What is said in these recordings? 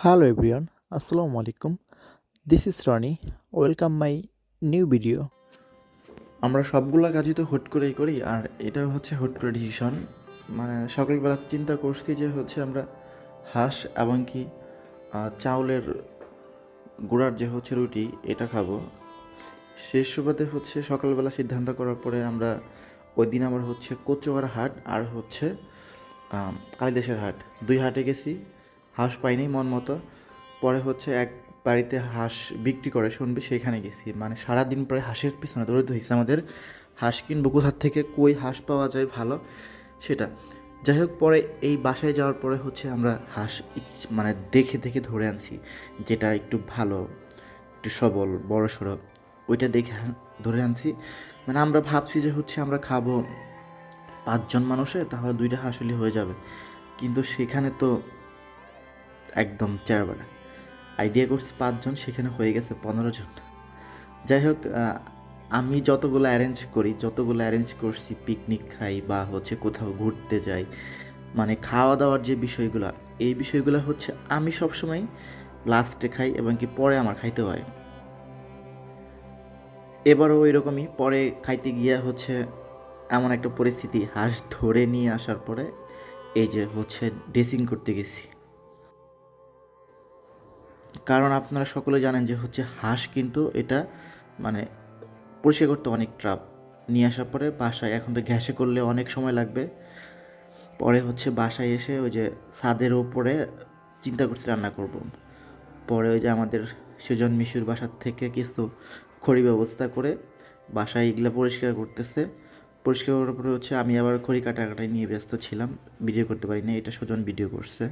Hello everyone, Assalamu alaikum. This is Ronnie. Welcome my new video. আমরা সবগুলা কাজই তো হুট করেই করি আর এটা হচ্ছে হুট করে ডিসিশন মানে সকালবেলা চিন্তা করছি যে হচ্ছে আমরা হাঁস এবং কি চাউলের গুঁড়ার যে হচ্ছে রুটি এটা খাব শেষ সুবাদে হচ্ছে সকালবেলা সিদ্ধান্ত করার পরে আমরা ওই দিন আমার হচ্ছে কচুয়ার হাট আর হচ্ছে কালিদাসের হাট দুই হাটে গেছি হাঁস পাইনি মন মতো। পরে হচ্ছে এক বাড়িতে হাঁস বিক্রি করে, শুনবি, সেখানে গেছি। মানে সারাদিন পরে হাঁসের পিছনে দৌড়তে হয়েছে আমাদের। হাঁস কিনবো কোথার থেকে, কই হাঁস পাওয়া যায় ভালো সেটা। যাই হোক, পরে এই বাসায় যাওয়ার পরে হচ্ছে আমরা হাঁস মানে দেখে দেখে ধরে আনছি। যেটা একটু ভালো, একটু সবল, বড় সড়ো। ওইটা দেখে ধরে আনছি। মানে আমরা ভাবছি যে হচ্ছে আমরা খাব পাঁচজন মানুষের, তাহলে দুইটা হাঁসলি হয়ে যাবে। কিন্তু সেখানে তো একদম চেরাবেড়া আইডিয়া করছি পাঁচজন, সেখানে হয়ে গেছে পনেরো জন যাই হোক আমি যতগুলো অ্যারেঞ্জ করি, যতগুলো অ্যারেঞ্জ করছি পিকনিক খাই বা হচ্ছে কোথাও ঘুরতে যাই মানে খাওয়া দাওয়ার যে বিষয়গুলো, এই বিষয়গুলো হচ্ছে আমি সবসময় লাস্টে খাই এবং কি পরে আমার খাইতে হয়। এবারও ওই রকমই পরে খাইতে গিয়ে হচ্ছে এমন একটা পরিস্থিতি, হাঁস ধরে নিয়ে আসার পরে এই যে হচ্ছে ড্রেসিং করতে গেছি। কারণ আপনারা সকলে জানেন যে হচ্ছে হাঁস কিন্তু এটা মানে পরিষ্কার করতে অনেক ট্রাপ নিয়ে আসার পরে বাসায় এখন তো গ্যাসে করলে অনেক সময় লাগবে। পরে হচ্ছে বাসায় এসে ওই যে ছাদের ওপরে চিন্তা করছি রান্না করব। পরে ওই যে আমাদের সুজন মিশুর বাসার থেকে কিছু খড়ি ব্যবস্থা করে বাসায় এগুলো পরিষ্কার করতেছে। পরিষ্কার করার পরে হচ্ছে আমি আবার খড়ি কাটাকাটি নিয়ে ব্যস্ত ছিলাম। ভিডিও করতে পারি না এটা সুজন ভিডিও করছে।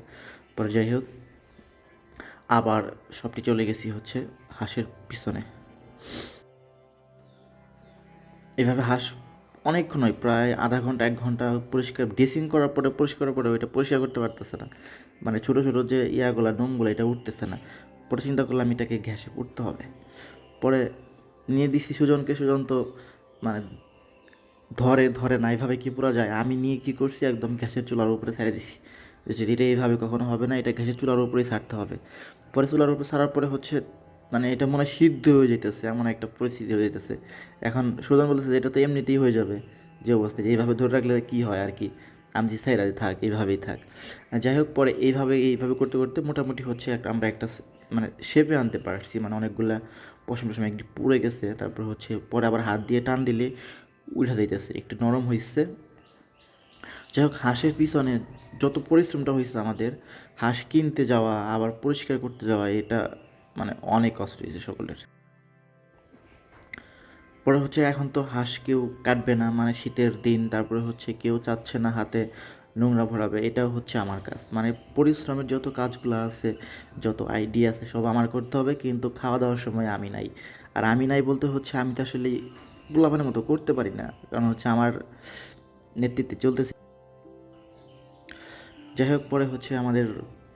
পরে যাই হোক আবার সবটি চলে গেছি হচ্ছে হাঁসের পিছনে। এভাবে হাঁস অনেকক্ষণ হয়, প্রায় আধা ঘণ্টা, এক ঘণ্টা পরিষ্কার ড্রেসিং করার পরে, পরিষ্কার করার পরে ওইটা পরিষ্কার করতে পারতেছে না। মানে ছোটো ছোটো যে ইয়াগুলা, নোমগুলো, এটা উঠতেছে না। পরে চিন্তা করলাম এটাকে ঘ্যাসে উঠতে হবে। পরে নিয়ে দিছি সুজনকে, সুজন তো মানে ধরে ধরে না, এভাবে কি পুরা যায়? আমি নিয়ে কি করছি? একদম গ্যাসের চুলার উপরে ছেড়ে দিছি। যে এটা এইভাবে কখনো হবে না, এটা গ্যাসের চুলার উপরেই ছাড়তে হবে। পরে চুলার উপরে ছাড়ার পরে হচ্ছে মানে এটা মনে হয় সিদ্ধ হয়ে যেতেছে এমন একটা পরিস্থিতি হয়ে যেতেছে এখন সুজন বলতেছে এটা তো এমনিতেই হয়ে যাবে, যে অবস্থা এইভাবে ধরে রাখলে কী হয় আর কি। আমি সাইরা থাক, এইভাবেই থাক। যাই হোক, পরে এইভাবে এইভাবে করতে করতে মোটামুটি হচ্ছে একটা, আমরা একটা মানে শেপে আনতে পারছি। মানে অনেকগুলা পশম পশম একটি পুড়ে গেছে, তারপর হচ্ছে পরে আবার হাত দিয়ে টান দিলে উঠা যাইতেছে, একটু নরম হয়েছে যাই হোক, হাঁসের পিছনে যত পরিশ্রমটা হয়েছে আমাদের, হাঁস কিনতে যাওয়া, আবার পরিষ্কার করতে যাওয়া, এটা মানে অনেক কষ্ট হয়েছে সকলের। পরে হচ্ছে এখন তো হাঁস কেউ কাটবে না মানে শীতের দিন, তারপরে হচ্ছে কেউ চাচ্ছে না হাতে নোংরা ভরাবে, এটাও হচ্ছে আমার কাজ। মানে পরিশ্রমের যত কাজগুলো আছে, যত আইডিয়া আছে, সব আমার করতে হবে, কিন্তু খাওয়া দাওয়ার সময় আমি নাই। আর আমি নাই বলতে হচ্ছে আমি তো আসলে পোলাপানের মতো করতে পারি না, কারণ হচ্ছে আমার নেতৃত্বে চলতেছে। যাই হোক, পরে হচ্ছে আমাদের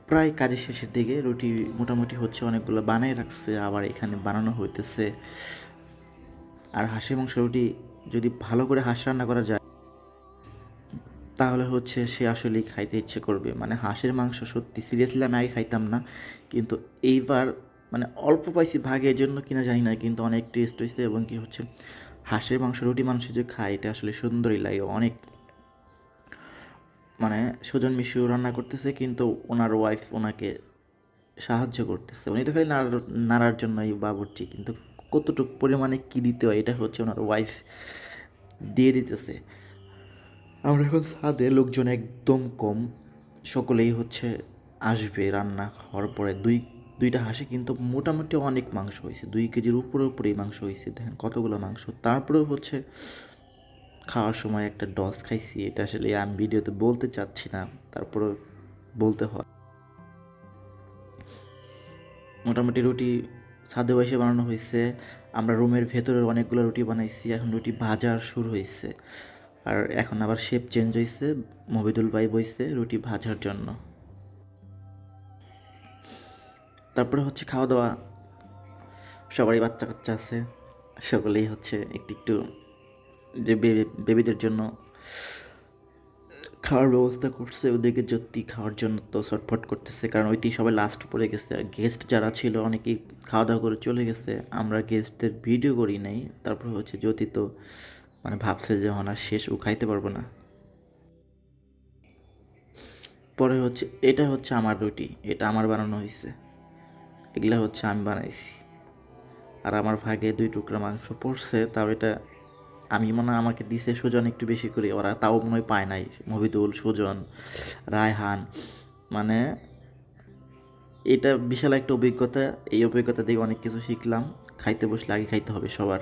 প্রায় কাজের শেষের দিকে রুটি মোটামুটি হচ্ছে অনেকগুলো বানাই রাখছে, আবার এখানে বানানো হইতেছে। আর হাঁসের মাংস রুটি যদি ভালো করে হাঁস রান্না করা যায়, তাহলে হচ্ছে সে আসলেই খাইতে ইচ্ছে করবে। মানে হাঁসের মাংস সত্যি সিরিয়াসলি আমি আগে খাইতাম না, কিন্তু এইবার মানে অল্প পাইছি ভাগের জন্য কিনা জানি না, কিন্তু অনেক টেস্ট হয়েছে এবং কি হচ্ছে, হাঁসের মাংস রুটি মানুষ যে খায়, এটা আসলে সুন্দরই লাগে। অনেক মানে সুজন মিশু রান্না করতেছে, কিন্তু ওনার ওয়াইফ ওনাকে সাহায্য করতেছে। উনি তো খালি নাড়ার নাড়ার জন্যই বাবুর্চি, কিন্তু কতটুকু পরিমাণে কী দিতে হয়, এটা হচ্ছে ওনার ওয়াইফ দিয়ে দিতেছে। আমরা এখন ছাদে লোকজন একদম কম, সকলেই হচ্ছে আসবে রান্না হওয়ার পরে। দুই, দুইটা হাঁসে কিন্তু মোটামুটি অনেক মাংস হয়েছে, দুই কেজির উপরে উপরেই মাংস হয়েছে, দেখেন কতগুলো মাংস। তারপরেও হচ্ছে খাওয়ার সময় একটা ডস খাইছি, এটা আসলে আমি ভিডিওতে বলতে চাচ্ছি না তারপরে বলতে হয়। মোটামুটি রুটি ছাদে বসে বানানো হয়েছে, আমরা রুমের ভেতরের অনেকগুলো রুটি বানাইছি, এখন রুটি ভাজার শুরু হয়েছে। আর এখন আবার শেপ চেঞ্জ হয়েছে, মবিদুল ভাই বইছে রুটি ভাজার জন্য। তারপরে হচ্ছে খাওয়া দাওয়া। সবারই বাচ্চা কাচ্চা আছে, সকলেই হচ্ছে একটু একটু যে বেবিদের জন্য খাওয়ার ব্যবস্থা করছে, ওদেরকে জ্যোতি খাওয়ার জন্য তো ছটফট করতেছে। কারণ ওইটি সবাই লাস্ট পড়ে গেছে। আর গেস্ট যারা ছিল, অনেকেই খাওয়া দাওয়া করে চলে গেছে। আমরা গেস্টদের ভিডিও করি নাই। তারপর হচ্ছে জ্যোতি তো মানে ভাবছে যে হনার শেষ, ও খাইতে পারব না। পরে হচ্ছে, এটা হচ্ছে আমার রুটি। এটা আমার বানানো হয়েছে এগুলা হচ্ছে আমি বানাইছি। আর আমার ভাগে দুই টুকরা মাংস পড়ছে, তাও এটা আমি মনে হয় আমাকে দিছে সুজন একটু বেশি করে। ওরা তাও মনে হয় পায় নাই। মহিদুল, সুজন, রায়হান। মানে এটা বিশাল একটা অভিজ্ঞতা। এই অভিজ্ঞতা থেকে অনেক কিছু শিখলাম। খাইতে বসলে আগে খাইতে হবে সবার।